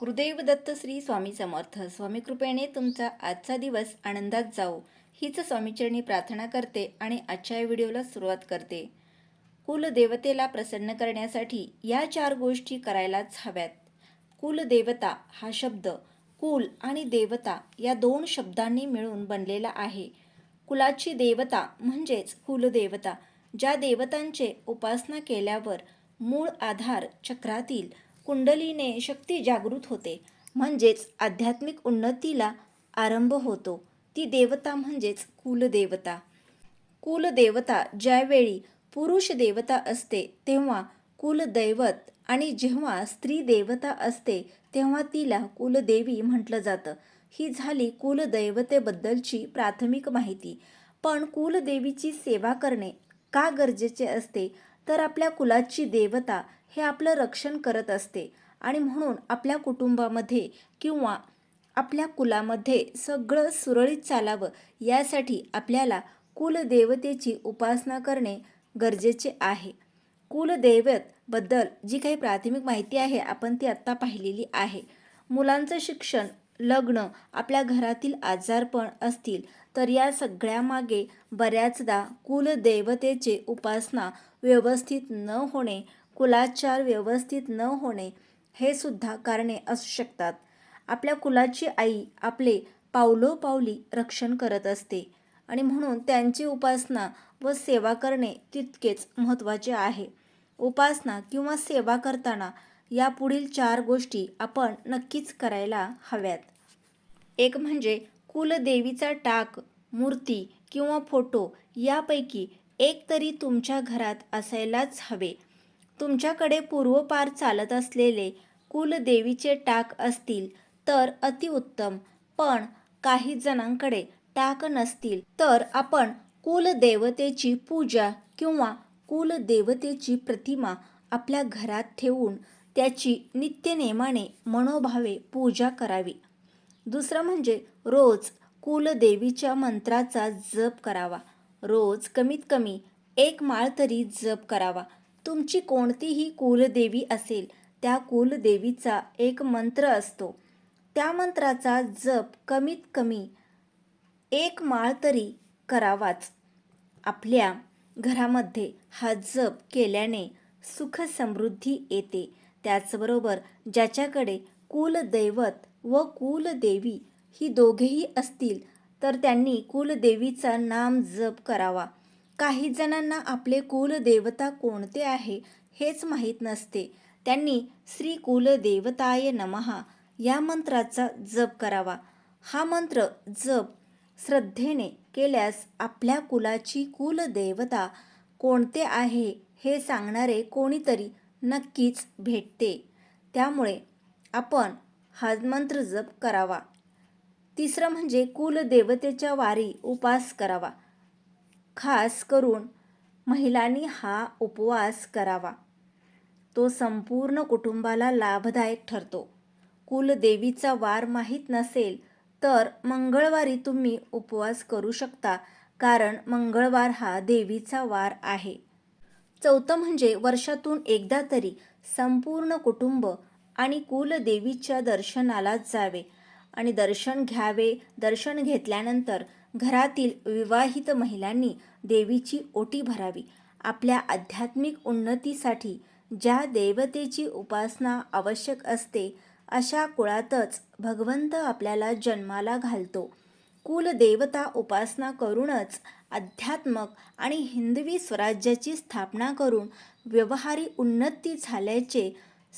गुरुदेव दत्त श्री स्वामी समर्थ. स्वामी कृपेने तुमचा आजचा दिवस आनंदात जाओ हीच स्वामीचरणी प्रार्थना करते आणि आजच्या व्हिडिओला सुरुवात करते. कुलदेवतेला प्रसन्न करण्यासाठी या चार गोष्टी करायलाच हव्यात. कुलदेवता हा शब्द कुल आणि देवता या दोन शब्दांनी मिळून बनलेला आहे. कुलाची देवता म्हणजेच कुलदेवता ज्या देवतांचे उपासना केल्यावर मूळ आधार चक्रातील कुंडलीने शक्ती जागृत होते. म्हणजेच आध्यात्मिक उन्नतीला आरंभ होतो. ती देवता म्हणजेच कुलदेवता. कुलदेवता ज्यावेळी पुरुष देवता असते तेव्हा कुलदैवत आणि जेव्हा स्त्री देवता असते तेव्हा तिला कुलदेवी म्हटलं जातं. ही झाली कुलदैवतेबद्दलची प्राथमिक माहिती. पण कुलदेवीची सेवा करणे का गरजेचे असते? तर आपल्या कुलाची देवता हे आपलं रक्षण करत असते. आणि म्हणून आपल्या कुटुंबामध्ये किंवा आपल्या कुलामध्ये सगळं सुरळीत चालावं यासाठी आपल्याला कुलदेवतेची उपासना करणे गरजेचे आहे. कुलदैवतबद्दल जी काही प्राथमिक माहिती आहे आपण ती आत्ता पाहिलेली आहे. मुलांचं शिक्षण लग्न आपल्या घरातील आजारपण असतील तर या सगळ्यामागे बऱ्याचदा कुलदेवतेचे उपासना व्यवस्थित न होणे कुलाचार व्यवस्थित न होणे हे सुद्धा कारणे असू शकतात. आपल्या कुलाची आई आपले पावलोपावली रक्षण करत असते आणि म्हणून त्यांची उपासना व सेवा करणे तितकेच महत्त्वाचे आहे. उपासना किंवा सेवा करताना या पुढील चार गोष्टी आपण नक्कीच करायला हव्यात. एक म्हणजे कुलदेवीचा टाक मूर्ती किंवा फोटो यापैकी एक तरी तुमच्या घरात असायलाच हवे. तुमच्याकडे पूर्वपार चालत असलेले कुलदेवीचे टाक असतील तर अतिउत्तम पण काही जणांकडे टाक नसतील तर आपण कुलदेवतेची पूजा किंवा कुलदेवतेची प्रतिमा आपल्या घरात ठेवून त्याची नित्यनेमाने मनोभावे पूजा करावी. दुसरं म्हणजे रोज कुलदेवीच्या मंत्राचा जप करावा. रोज कमीत कमी एक माळ तरी जप करावा. तुमची कोणतीही कुलदेवी असेल त्या कुलदेवीचा एक मंत्र असतो. त्या मंत्राचा जप कमीत कमी एक माळ तरी करावाच. आपल्या घरामध्ये हा जप केल्याने सुख समृद्धी येते. त्याचबरोबर ज्याच्याकडे कुलदैवत व कुलदेवी ही दोघेही असतील तर त्यांनी कुलदेवीचा नाम जप करावा. काही जणांना आपले कुलदेवता कोणते आहे हेच माहीत नसते. त्यांनी श्री कुलदेवताय नमहा या मंत्राचा जप करावा. हा मंत्र जप श्रद्धेने केल्यास आपल्या कुलाची कुलदेवता कोणते आहे हे सांगणारे कोणीतरी नक्कीच भेटते. त्यामुळे आपण हा मंत्र जप करावा. तिसरं म्हणजे कुलदेवतेच्या वारी उपास करावा. खास करून महिलांनी हा उपवास करावा. तो संपूर्ण कुटुंबाला लाभदायक ठरतो. कुलदेवीचा वार माहीत नसेल तर मंगळवारी तुम्ही उपवास करू शकता कारण मंगळवार हा देवीचा वार आहे. चौथं म्हणजे वर्षातून एकदा तरी संपूर्ण कुटुंब आणि कुलदेवीच्या दर्शनाला जावे. आणि दर्शन घ्यावे. दर्शन घेतल्यानंतर घरातील विवाहित महिलांनी देवीची ओटी भरावी. आपल्या आध्यात्मिक उन्नतीसाठी ज्या देवतेची उपासना आवश्यक असते अशा कुळातच भगवंत आपल्याला जन्माला घालतो. कुलदेवता उपासना करूनच अध्यात्मक आणि हिंदवी स्वराज्याची स्थापना करून व्यवहारी उन्नती झाल्याचे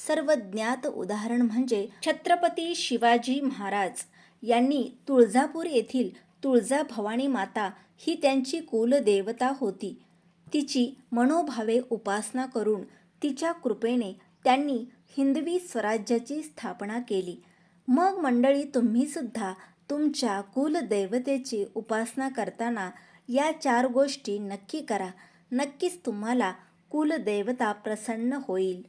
सर्व ज्ञात उदाहरण म्हणजे छत्रपती शिवाजी महाराज यांनी तुळजापूर येथील तुळजा भवानी माता ही त्यांची कुलदेवता होती. तिची मनोभावे उपासना करून तिच्या कृपेने त्यांनी हिंदवी स्वराज्याची स्थापना केली. मग मंडळी तुम्ही सुद्धा तुमच्या कुलदैवतेची उपासना करताना या चार गोष्टी नक्की करा. नक्कीच तुम्हाला कुलदेवता प्रसन्न होईल.